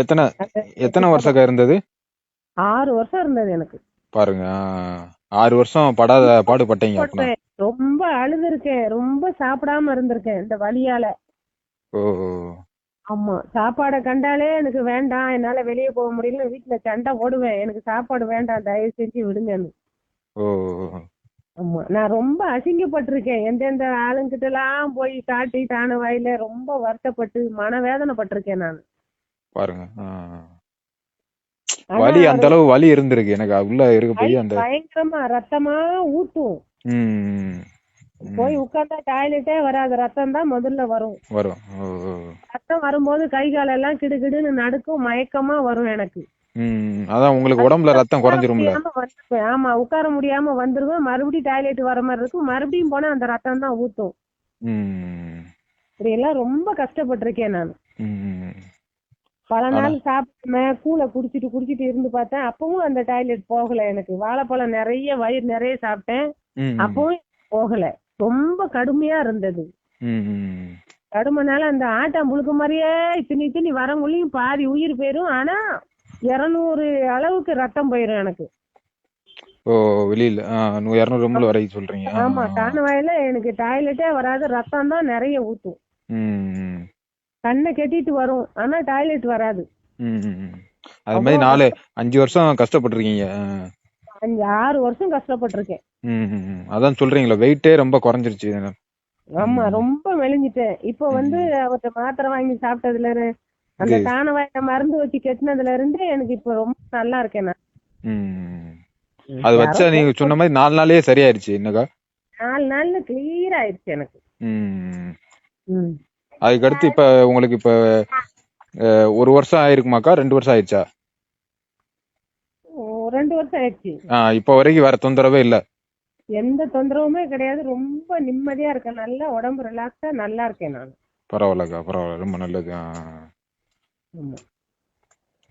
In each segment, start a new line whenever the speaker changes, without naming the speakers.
எத்தனை எத்தனை வருஷக்கா இருந்தது?
ஆறு வருஷம் இருந்தது எனக்கு.
பாருங்க ஆறு வருஷம் படாத பாடுபட்டீங்க.
ரொம்ப அழுதுருக்கேன். ரொம்ப சாப்பிடாம இருந்திருக்கேன் இந்த வலியால.
ஓ
ஆமா சாப்பாடை கண்டாலே எனக்கு வேண்டாம். என்னால வெளியே போக முடியல. வீட்டுல சண்டை போடுவேன். எனக்கு சாப்பாடு வேண்டாம். தயவு செஞ்சு விடுங்கன்னு
ஓ
ஆமா நான் ரொம்ப அசிங்கப்பட்டிருக்கேன். எந்தெந்த ஆளுங்கிட்ட எல்லாம் போய் காட்டி தான வாயில ரொம்ப வருத்தப்பட்டு மனவேதனைப்பட்டிருக்கேன் நான்.
பாருங்க. வலி அந்த அளவு வலி இருந்திருக்கு. எனக்கு உள்ள இருக்க போய் அந்த
பயங்கரமா ரத்தமா ஊத்தும் போய் உட்கார்ந்தா டாய்லெட்டே வராது. ரத்தம் தான் முதல்ல வரும்.
வரும்.
ரத்தம் வரும்போது கை காலெல்லாம் கிடுகிடுன்னு நடுக்கும் மயக்கமா வரும் எனக்கு.
அதான் உங்களுக்கு உடம்புல ரத்தம் குறைஞ்சிரும்ல.
ஆமா உட்கார முடியாம வந்துருவேன். மறுபடியும் டாய்லெட் வர மாதிரி இருக்கும். மறுபடியும் போனா அந்த ரத்தம் தான் ஊத்தும் இப்படி எல்லாம் ரொம்ப கஷ்டப்பட்டிருக்கேன் நான். பல நாள் சாப்பிடாம கூழ குடிச்சிட்டு குடிச்சிட்டு இருந்து பார்த்தேன். அப்பவும் அந்த டாய்லெட் போகல எனக்கு. வாழைப்பழம் நிறைய வயிறு நிறைய சாப்பிட்டேன். அப்பவும் போகல. ரொம்ப கடுமையா இருந்தது. கடுமைனால அந்த ஆட்டாம் புழுக்க மாதிரியே திணி திணி வரங்குள்ளையும் பாதி உயிர் போயிரும். ஆனா இருநூறு அளவுக்கு ரத்தம் போயிரும் எனக்கு.
ஓ வெளியில. இரநூறு சொல்றீங்க.
ஆமா. காணவாயில எனக்கு டாய்லெட்டே வராது. ரத்தம் தான் நிறைய ஊத்தும். கண்ணை கட்டிட்டு வரும். ஆனா டாய்லெட் வராது.
அது மாதிரி நாலு அஞ்சு வருஷம் கஷ்டப்பட்டிருக்கீங்க.
அஞ்சு ஆறு வருஷம் கஷ்டப்பட்டிருக்கேன்.
அதான் சொல்றீங்களா வெயிட்டே ரொம்ப குறைஞ்சிருச்சு
ஆமா ரொம்ப மெலிஞ்சிட்டேன். இப்போ வந்து
ம்.
அவர்ட்ட மாத்திரை வாங்கி சாப்பிட்டதுல இரு- அந்த காணவாயில மருந்து வச்சு கெட்டினதுல இருந்து எனக்கு இப்போ ரொம்ப நல்லா இருக்கேன் நான்.
அது வச்சா நீங்க சொன்ன மாதிரி நாலு நாளே சரியாயிருச்சு என்னக்கா?
நாலு நாள்ல கிளியர் ஆயிடுச்சு எனக்கு.
அதுக்கடுத்து இப்ப உங்களுக்கு இப்ப ஒரு வருஷம் ஆயிருக்குமாக்கா? ரெண்டு வருஷம் ஆயிடுச்சா?
ஓ, ரெண்டு வருஷம் ஆயிடுச்சு.
ஆ இப்ப வரைக்கும் வேற தொந்தரவே இல்ல.
எந்த தொந்தரவுமே கிடையாது. ரொம்ப நிம்மதியா இருக்கேன். நல்லா உடம்பு ரிலாக்ஸா நல்லா இருக்கேன் நான்.
பரவாயில்லக்கா பரவாயில்ல. ரொம்ப நல்லது.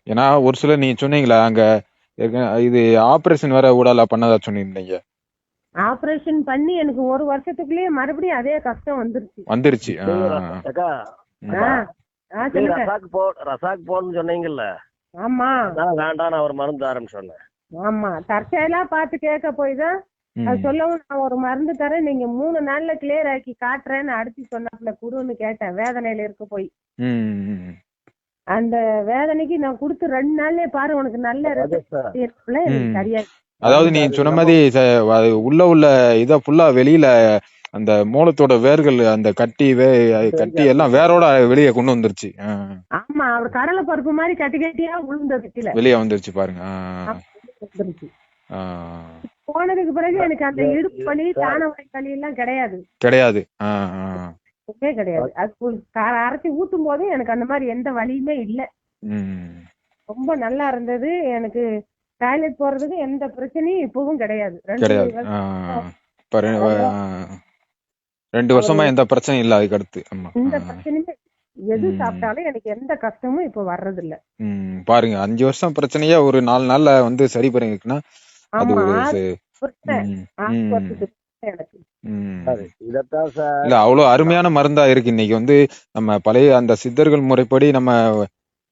ஏன்னா ஒரு சிலர் நீங்க சொன்னீங்களா அங்க இது ஆபரேஷன் வேற ஊடால பண்ணதா சொன்னிருந்தீங்க
ஆபரேஷன் பண்ணி எனக்கு ஒரு வருஷத்துக்குள்ளேயே மறுபடியும் அதே கஷ்டம் வந்துருச்சு.
வந்துருச்சு.
ரசாக்கு போ ரசாக்கு போகணும்னு சொன்னீங்கல்ல?
ஆமா.
நான் வேண்டாம் நான் ஒரு மருந்து தரேன்னு சொன்னேன்.
ஆமா. தற்செயலா பார்த்து கேட்க போய் தான் அது. சொல்லவும் நான் ஒரு மருந்து தரேன். நீங்க மூணு நாள்ல கிளியர் ஆக்கி காட்டுறேன்னு அடுத்து சொன்னாப்புல குடுன்னு கேட்டேன். வேதனையில இருக்க போய். அந்த வேதனைக்கு நான் கொடுத்து ரெண்டு நாள்லயே பாரு உனக்கு நல்ல. சரியா
அதாவது
அது
நீ சொன்ன மாதிரி உள்ள உள்ள இத ஃபுல்லா வெளியில அந்த மூலத்தோட வேர்கள் அந்த கட்டி வே கட்டி எல்லாம் வேரோட வெளியே கொண்டு வந்துருச்சு.
ஆமா அவர் கடலை பருப்பு மாதிரி கட்டி கட்டியா விழுந்தது கீழே
வெளியே வந்துருச்சு பாருங்க.
போனதுக்கு பிறகு எனக்கு அந்த இடுப்பு வலி தான வலி எல்லாம் கிடையாது.
கிடையாது.
கிடையாது. அது அரைச்சி ஊத்தும் போது எனக்கு அந்த மாதிரி எந்த வலியுமே இல்ல.
ம்.
ரொம்ப நல்லா இருந்தது. எனக்கு டாய்லெட் போறதுக்கு எந்த பிரச்சனையும் இப்பவும் கிடையாது. ரெண்டு
கிடையாது. ரெண்டு வருஷமா எந்த பிரச்சனையும் இல்ல அதுக்கு அடுத்து. ஆ.
பிரச்சனையுமே எது. சாப்பிட்டாலும் எனக்கு எந்த கஷ்டமும் இப்ப வர்றது இல்ல
ம். பாருங்க அஞ்சு வருஷம் பிரச்சனையே ஒரு நாலு நாள்ல வந்து சரி பண்ணிருக்குன்னா அது இல்ல அவ்வளவு அருமையான மருந்தா இருக்கு. இன்னைக்கு வந்து நம்ம பழைய அந்த சித்தர்கள் முறைப்படி நம்ம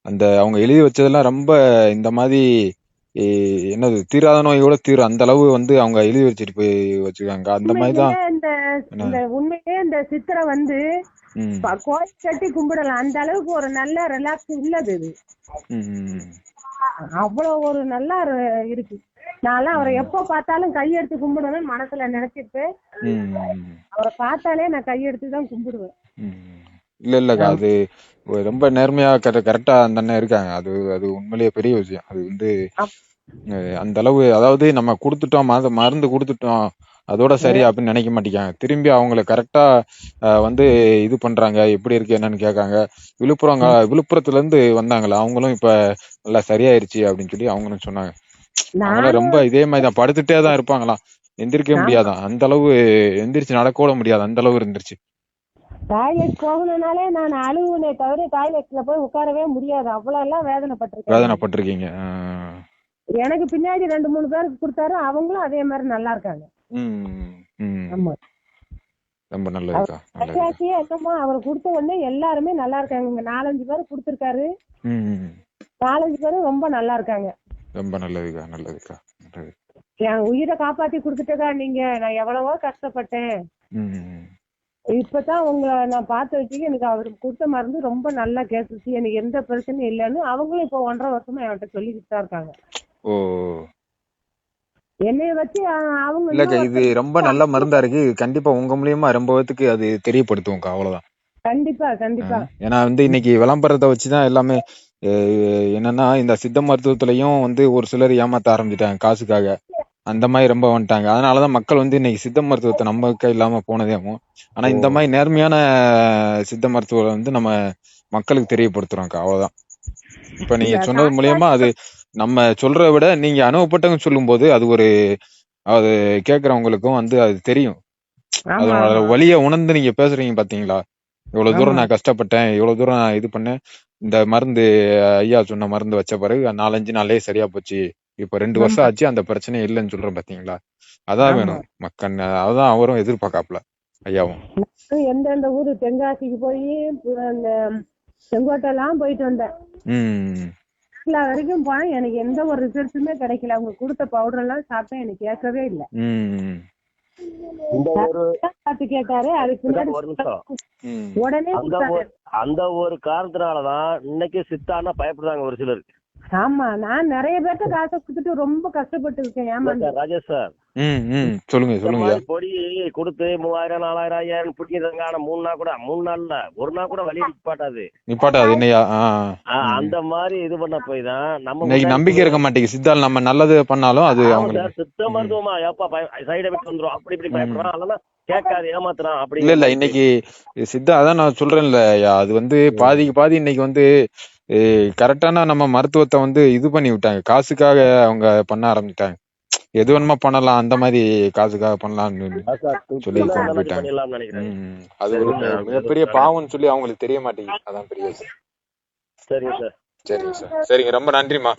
அந்த அவங்க எழுதி வச்சதெல்லாம் ரொம்ப இந்த மாதிரி என்னது தீராத நோயோட தீரும் அந்த அளவு வந்து அவங்க எழுதி வச்சுட்டு போய் வச்சிருக்காங்க. அந்த மாதிரி தான்.
இந்த
என்ன?
இந்த சித்திரை வந்து கோயில் கட்டி கும்பிடலாம். அந்த அளவுக்கு ஒரு நல்ல ரிலாக்ஸ் உள்ளது இது. அவ்வளவு ஒரு நல்லா இரு- இருக்கு. நான்லாம் அவரை எப்போ பார்த்தாலும் கையெடுத்து கும்பிடணும்னு மனசுல நினைச்சிட்டு அவரை பார்த்தாலே நான் கையெடுத்து தான் கும்பிடுவேன்.
இல்ல இல்லக்கா அது ரொம்ப நேர்மையா கரெக்டா அந்த அண்ணன் இருக்காங்க. அது அது உண்மையிலேயே பெரிய விஷயம். அது வந்து. அஹ், அந்த அளவு அதாவது நம்ம கொடுத்துட்டோம் மருந்து மருந்து கொடுத்துட்டோம் அதோட சரி அப்படின்னு நினைக்க மாட்டேங்காங்க திரும்பி அவங்கள கரெக்டா வந்து இது பண்றாங்க எப்படி இருக்கு என்னன்னு கேட்காங்க. விழுப்புரம் விழுப்புரத்துல இருந்து வந்தாங்களா? அவங்களும் இப்ப நல்லா சரியாயிருச்சு அப்படின்னு சொல்லி அவங்களும் சொன்னாங்க. அவங்களாம்
நானும்
ரொம்ப இதே மாதிரி தான் படுத்துட்டே தான் இருப்பாங்களாம். எந்திரிக்கவே
ஆமா
முடியாதான். அந்த அளவு எந்திரிச்சு நடக்க கூட முடியாது. அந்த அளவு இருந்துருச்சு.
டாய்லெட் போகணும்னாலே நான் அழுவுனே தவிர டாய்லெட்ல போய் உட்காரவே முடியாது. அவ்வளவு எல்லாம் வேதனைப்பட்டிருக்கேன்.
வேதனைப்பட்டிருக்கீங்க.
எனக்கு பின்னாடி ரெண்டு மூணு பேருக்கு கொடுத்தாரு. அவங்களும் அதே மாதிரி நல்லா இருக்காங்க. ஆமா.
ரொம்ப நல்லதுக்கா
என்னமோ அவர் கொடுத்த உடனே எல்லாருமே நல்லா இருக்காங்க. இங்க நாலஞ்சு பேர் கொடுத்திருக்காரு. நாலஞ்சு பேரும் ரொம்ப நல்லா இருக்காங்க.
ரொம்ப நல்லதுக்கா நல்லதுக்கா நல்லது
என் உயிரை காப்பாத்தி கொடுத்துட்டதா நீங்க? நான் எவ்வளவோ கஷ்டப்பட்டேன். இப்பதான் உங்களை நான் பார்த்த வச்சுக்க எனக்கு அவர் கொடுத்த மருந்து ரொம்ப நல்லா கேட்டுச்சு எனக்கு எந்த பிரச்சனையும் இல்லைன்னு அவங்களும் இப்போ ஒன்றரை வருஷமா என்கிட்ட சொல்லிக்கிட்டு தான் இருக்காங்க.
ஓ.
என்னைய வச்சு அவங்க
இல்லக்கா
இன்னும்
இது ரொம்ப நல்ல மருந்தா இருக்கு. இது கண்டிப்பா உங்க மூலியமா ரொம்ப பேத்துக்கு அது தெரியப்படுத்துவோம்க்கா அவ்வளவுதான்.
கண்டிப்பா கண்டிப்பா.
ஏன்னா வந்து இன்னைக்கு விளம்பரத்தை வச்சுதான் எல்லாமே என்னன்னா இந்த சித்த மருத்துவத்திலையும் வந்து ஒரு சிலர் ஏமாத்த ஆரம்பிச்சிட்டாங்க காசுக்காக. அந்த மாதிரி ரொம்ப வந்துட்டாங்க. அதனாலதான் மக்கள் வந்து இன்னைக்கு சித்த மருத்துவத்தை நம்பக்க இல்லாம போனதேவும் ஆனா இந்த மாதிரி நேர்மையான சித்த மருத்துவத்தை வந்து நம்ம மக்களுக்கு தெரியப்படுத்துறோம்க்கா. அவ்வளவுதான். இப்ப நீங்க சொன்னது மூலியமா அது நம்ம சொல்றதை விட நீங்க அனுபவப்பட்டவங்க சொல்லும்போது அது ஒரு அது கேக்குறவங்களுக்கும் வந்து அது தெரியும். அதோட
ஆமா
வலிய உணர்ந்து நீங்க பேசுறீங்க பாத்தீங்களா? இவ்வளவு தூரம். நான் கஷ்டப்பட்டேன் இவ்வளவு தூரம் நான் இது பண்ணேன். இந்த மருந்து ஐயா சொன்ன மருந்து வச்ச பிறகு நாலஞ்சு நாளே சரியா போச்சு. இப்ப ரெண்டு வருஷம். ஆச்சு அந்த பிரச்சனை இல்லைன்னு சொல்றேன் பாத்தீங்களா? அதான். வேணும். மக்கள் அதான் அவரும் எதிர்பார்க்காப்ல ஐயாவும்.
எந்தெந்த ஊரு தென்காசிக்கு போய் அந்த செங்கோட்டைலாம் போயிட்டு வந்தேன்.
உம்
எல்லா வரைக்கும் போனேன். எனக்கு எந்த ஒரு ரிசல்ட்டுமே கிடைக்கல. அவங்க கொடுத்த பவுடர் எல்லாம் சாப்பிட்டேன். எனக்கு கேட்கவே இல்லை.
உம்
இந்த ஒரு
பார்த்து கேட்டாரு? அதுக்கு
உம்
உடனே
அந்த ஒரு அந்த ஒரு காரணத்தினாலதான் இன்னைக்கு சித்தானா பயப்படுறாங்க ஒரு சிலர்.
ஆமா நான் நிறைய பேர்த்த காசை கொடுத்துட்டு ரொம்ப கஷ்டப்பட்டு இருக்கேன் ஏமாந்து.
Sir, Rajesh sir.
சொல்லுங்க சொல்லுங்க.
பொடி கொடுத்து மூவாயிரம் நாலாயிரம் ஐயாயிரம் பிடிக்கிறாங்க ஆனா மூணு நாள் கூட மூணு நாள்ல ஒரு நாள் கூட வழி நிப்பாட்டாது.
நிப்பாட்டா என்னையா?
அந்த மாதிரி இது பண்ண போய் தான் நம்ம
நம்பிக்கை இருக்க மாட்டேங்குது. சித்தால் நம்ம நல்லது பண்ணாலும் அது
சார், சித்த மருத்துவமா ஏப்பா சைடு எஃபெக்ட் வந்துரும். அப்படி இப்படி பயப்படுறான். அதெல்லாம் கேட்காது ஏமாத்துறான் அப்படி
இல்ல இல்ல இன்னைக்கு சித்தா அதான் நான் சொல்றேன்ல அது வந்து பாதிக்கு பாதி இன்னைக்கு வந்து கரெக்டான நம்ம மருத்துவத்தை வந்து இது பண்ணி விட்டாங்க. காசுக்காக அவங்க பண்ண ஆரம்பிச்சிட்டாங்க. எது வேணுமா பண்ணலாம். அந்த மாதிரி காசுக்காக பண்ணலாம்னு சொல்லி கொண்டு போயிட்டாங்க அது ஒரு மிகப்பெரிய பாவம்னு சொல்லி அவங்களுக்கு தெரிய மாட்டேங்குது. அதான் பெரிய விஷயம்
சரிங்க சார்.
சரிங்க சார். சரிங்க. ரொம்ப நன்றிம்மா.